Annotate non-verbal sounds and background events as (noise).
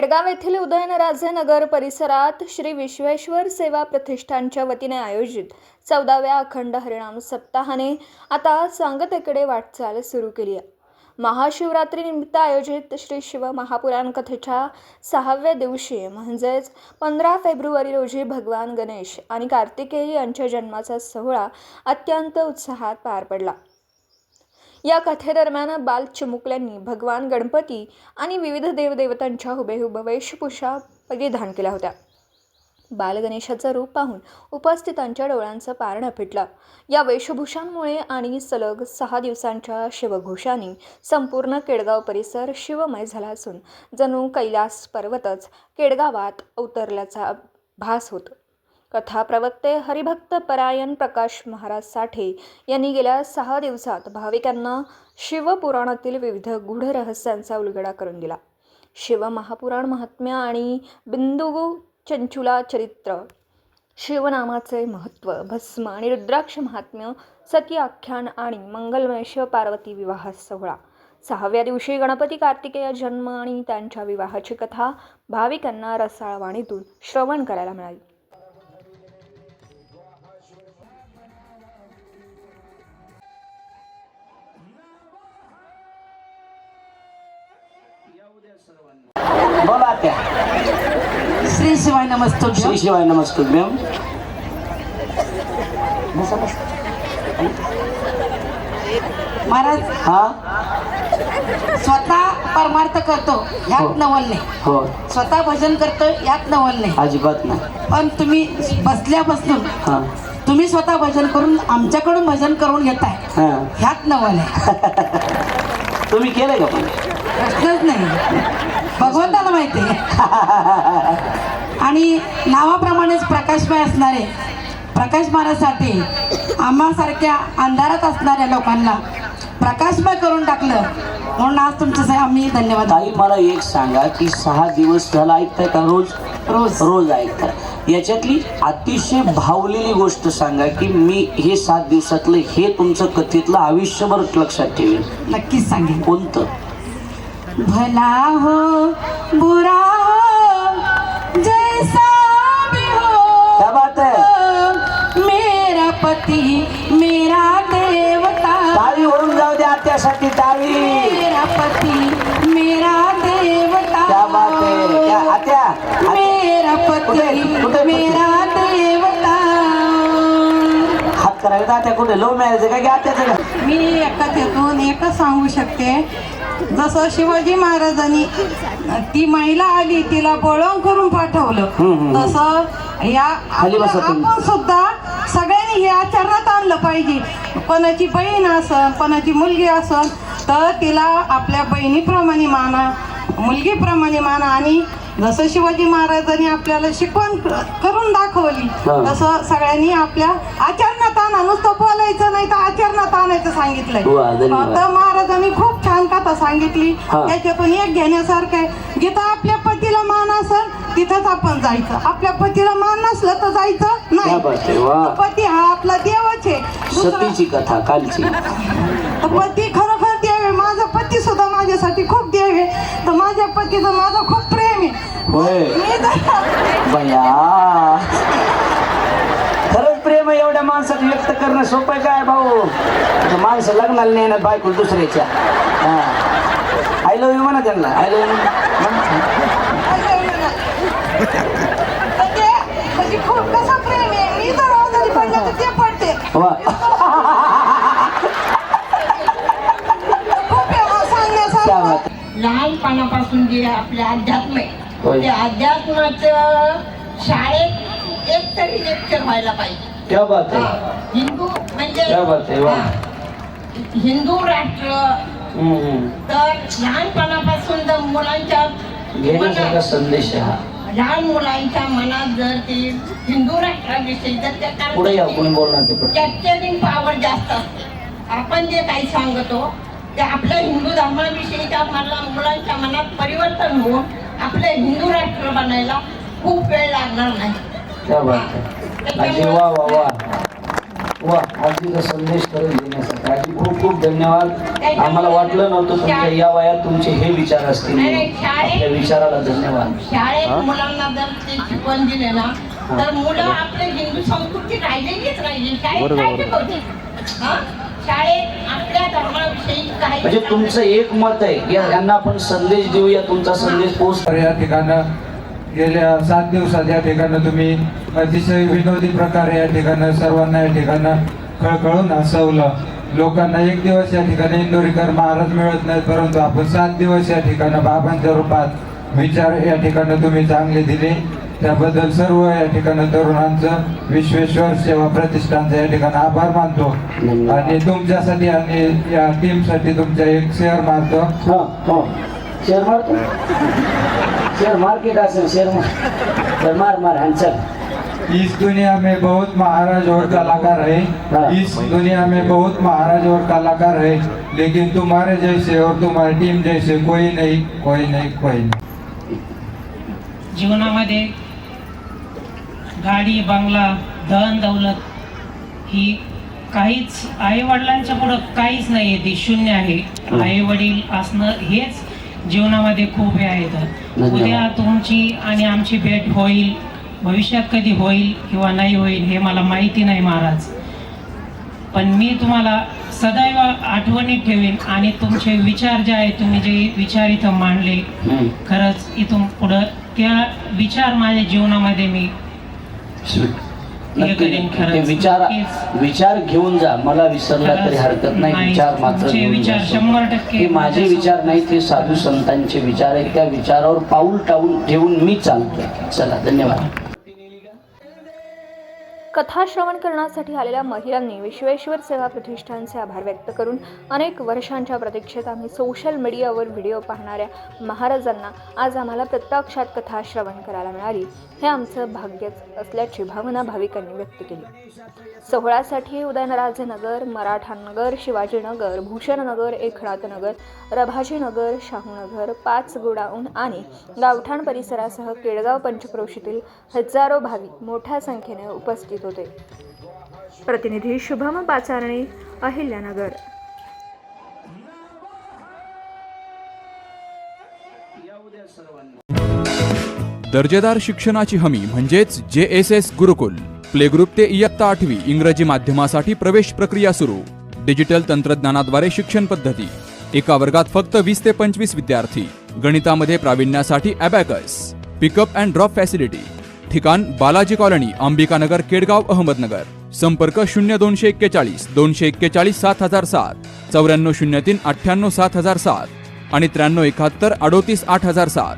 बेडगाव येथील उदयनराजे नगर परिसरात श्री विश्वेश्वर सेवा प्रतिष्ठानच्या वतीने आयोजित चौदाव्या अखंड हरिणाम सप्ताहाने आता सांगतेकडे वाटचाल सुरू केली आहे. महाशिवरात्रीनिमित्त आयोजित श्री शिव महापुराण कथेच्या सहाव्या दिवशी म्हणजेच पंधरा फेब्रुवारी रोजी भगवान गणेश आणि कार्तिकेय यांच्या जन्माचा सोहळा अत्यंत उत्साहात पार पडला. या कथेदरम्यान बाल चिमुकल्यांनी भगवान गणपती आणि विविध देवदेवतांच्या हुबेहुब वेशभूषा परिधान केल्या होत्या. बालगणेशाचं रूप पाहून उपस्थितांच्या डोळ्यांचं पारणं फिटलं. या वेशभूषांमुळे आणि सलग सहा दिवसांच्या शिवघोषाने संपूर्ण केडगाव परिसर शिवमय झाला असून जणू कैलास पर्वतच केडगावात अवतरल्याचा भास होतो. कथाप्रवक्ते हरिभक्त परायण प्रकाश महाराज साठे यांनी गेल्या सहा दिवसात भाविकांना शिवपुराणातील विविध गूढ रहस्यांचा उलगडा करून दिला. शिव महापुराण महात्म्य आणि बिंदू चंचुला चरित्र शिवनामाचे महत्त्व भस्म आणि रुद्राक्ष महात्म्य सती आख्यान आणि मंगलमय शिव पार्वती विवाह सोहळा. सहाव्या दिवशी गणपती कार्तिकेय जन्म आणि त्यांच्या विवाहाची कथा भाविकांना रसाळवाणीतून श्रवण करायला मिळाली. बोला त्या. श्री शिवाय नमस्तो श्री शिवाय नमस्तुभ्यम. महाराज हा? स्वतः परमार्थ करतो यात नवल नाही हो. स्वतः भजन करतो यात नवल नाही अजिबात नाही. पण तुम्ही बसल्यापासून हा. तुम्ही स्वतः भजन करून आमच्याकडून भजन करून घेताय हा. ह्यात नवल आहे (laughs) तुम्ही केलंय का पण? प्रश्नच नाही. भगवंताला माहिती आहे. आणि नावाप्रमाणेच प्रकाशमय असणारे प्रकाश महाराजसाठी आम्हासारख्या अंधारात असणाऱ्या लोकांना प्रकाशमय करून टाकलं. म्हणून आज तुमच्यासाठी आम्ही धन्यवाद. ताई मला एक सांगा की सहा दिवस झाला ऐकताय का रोज? रोज. रोज ऐकताय. याच्यातली अतिशय भावलेली गोष्ट सांगा की मी हे सात दिवसातलं हे तुमचं कथेतलं आयुष्यभर लक्षात ठेवेल नक्कीच सांगेन. कोणतं? भला हो बुरा हो जैसा भी हो क्या बात है? मेरा पति मेरा देवता। टाळी होऊन जाऊ द्या त्यासाठी टाळी मेरा पति मेरा देवता। क्या बात है? क्या आत्या आत्या. मेरा कुठे? पति कुठे? मेरा देवता हात कुठे मॅरेज आहे का मी कथेतून एकच सांगू शकते जसं शिवाजी महाराजांनी ती महिला आली तिला बळवून करून पाठवलं. तसं या. आपण सुद्धा सगळ्यांनी हे आचरणात आणलं पाहिजे कोणाची बहीण असन कोणाची मुलगी असन तर तिला आपल्या बहिणीप्रमाणे माना मुलगीप्रमाणे माना आणि जसं शिवाजी महाराजांनी आपल्याला शिकवण करून दाखवली हा. तसं सगळ्यांनी आपल्या आचरणात आणा. नुसतं बोलायचं नाही तर आचरणात आणायचं सांगितलंय. धन्यवाद. तर महाराजांनी खूप छान कथा सांगितली. हा. त्याच्यातून एक घेण्यासारखं आहे. जिथं आपल्या पतीला मान असेल तिथंच आपण जायचं. आपल्या पतीला मान नसलं तर जायचं नाही. पती हा आपला देवच आहे. कथा कालची. पती खरोखर देव आहे. माझा पती सुद्धा माझ्यासाठी खूप देव आहे. तर माझ्या पतीचं माझं खूप होय. मी जर- बया. खरंच प्रेम एवढ्या माणसात व्यक्त करणं सोपं आहे काय भाऊ? माणसं लग्नाला नाही ना बायको दुसऱ्याच्या. आय लव्ह यू म्हणा त्यांना. आय लव्ह तर लहानपणापासून जे आपले अध्यात्म. आहे ते अध्यात्माचं शाळेत एक तरी लेक्चर व्हायला पाहिजे क्या बात हा. हिंदू म्हणजे क्या बात आहे, वा. हिंदू राष्ट्र हम्म. तर लहानपणापासून जर मुलांच्या घेण्यासारखा मनात- संदेश आहे हा लहान मुलांच्या मनात जर ती हिंदू राष्ट्राविषयी जर त्या पुढे बोलणार ते कॅप्चरिंग पॉवर जास्त असते आपण जे काही सांगतो ते आपल्या हिंदू धर्माविषयीच्या मला मुलांच्या मनात परिवर्तन होऊन आपलं हिंदू राष्ट्र बनायला खूप वेळ लागणार नाही. क्या बात आहे आजी वा वा वा. वा आजीचा संदेश करून देण्यासाठी. आजी खूप खूप धन्यवाद. आम्हाला वाटलं नव्हतं तुमच्या या वयात तुमचे हे विचार असतील. नाही, नाही, शाळेत- आपल्या विचाराला धन्यवाद. शाळेत मुलांना जर ते शिकवण दिले ना तर मुलं आपले हिंदू संस्कृती राहिलेलीच राहिली. शाळेत म्हणजे तुमचं एक मत आहे की यांना आपण संदेश देऊया तुमचा संदेश पोस्ट तर या ठिकाणं गेल्या सात दिवसात या ठिकाणं तुम्ही अतिशय विनोदी प्रकारे या ठिकाणं सर्वांना या ठिकाणं खळखळून हसवलं. लोकांना एक दिवस या ठिकाणी इंदोरीकर महाराज मिळत नाहीत परंतु आपण सात दिवस या ठिकाणं बाबांच्या रूपात विचार या ठिकाणं तुम्ही चांगले दिले. त्याबद्दल सर्व या ठिकाणं तरुणांचं विश्वेश्वर सेवा प्रतिष्ठानचं या ठिकाणी आभार मानतो. आणि तुमच्यासाठी आणि या टीमसाठी तुमच्या एक शेअर मारतो. हा हो. शेअर मारतो? शेअर मार्केट असेल शेअर मार. मार चल. इस दुनिया में बहुत महाराज और कलाकार हाँ। है। इस दुनिया में बहुत महाराज और कलाकार है। लेकिन तुम्हारे जैसे और तुम्हारी टीम जैसे कोई नहीं कोई नहीं कोई नहीं। जीवनामध्ये गाडी बंगला धन दौलत ही काहीच आई वडिलांच्या पुढं काहीच नाही आहे ती शून्य आहे आई वडील असणं हेच जीवनामध्ये खूप हे आहेत. उद्या तुमची आणि आमची भेट होईल भविष्यात कधी होईल किंवा नाही होईल हे मला माहिती नाही महाराज पण मी तुम्हाला सदैव आठवणीत ठेवीन आणि तुमचे विचार जे आहेत तुम्ही जे विचार इथं मांडले. खरंच इथून पुढं त्या विचार माझ्या जीवनामध्ये मी विचार. विचार घेऊन जा. मला विसरला तरी हरकत नाही. विचार मात्र हे माझे विचार नाही ते साधू संतांचे विचार आहेत. त्या विचारावर पाऊल टाऊन ठेवून मी चालतोय. चला धन्यवाद. कथा श्रवण करण्यासाठी आलेल्या महिलांनी विश्वेश्वर सेवा प्रतिष्ठानचे आभार व्यक्त करून अनेक वर्षांच्या प्रतीक्षेत आम्ही सोशल मीडियावर व्हिडिओ पाहणाऱ्या महाराजांना आज आम्हाला प्रत्यक्षात कथा श्रवण करायला मिळाली. हे आमचं भाग्यच असल्याची भावना भाविकांनी व्यक्त केली. सोहळ्यासाठी उदयनराजेनगर मराठानगर शिवाजीनगर भूषणनगर एकनाथनगर रभाजीनगर शाहूनगर पाच गोडाऊन आणि गावठाण परिसरासह केळगाव पंचक्रोशीतील हजारो भाविक मोठ्या संख्येने उपस्थित होते. प्रतिनिधी शुभम पाचारणे अहिल्यानगर. दर्जेदार शिक्षणाची हमी म्हणजेच J S S Gurukul. Play group ते इयत्ता आठवी इंग्रजी माध्यमासाठी प्रवेश प्रक्रिया सुरू. डिजिटल तंत्रज्ञानाद्वारे शिक्षण पद्धती. एका वर्गात फक्त वीस ते पंचवीस विद्यार्थी. गणितामध्ये प्रावीण्यासाठी abacus pickup and drop facility ठिकाण बालाजी कॉलनी अंबिकानगर केडगाव अहमदनगर. संपर्क शून्य दोनशे एक्केचाळीस दोनशे एक्केचाळीस सात हजार सात चौऱ्याण्णव शून्य तीन अठ्ठ्याण्णव सात हजार सात आणि त्र्याण्णव एकाहत्तर अडोतीस आठ हजार सात.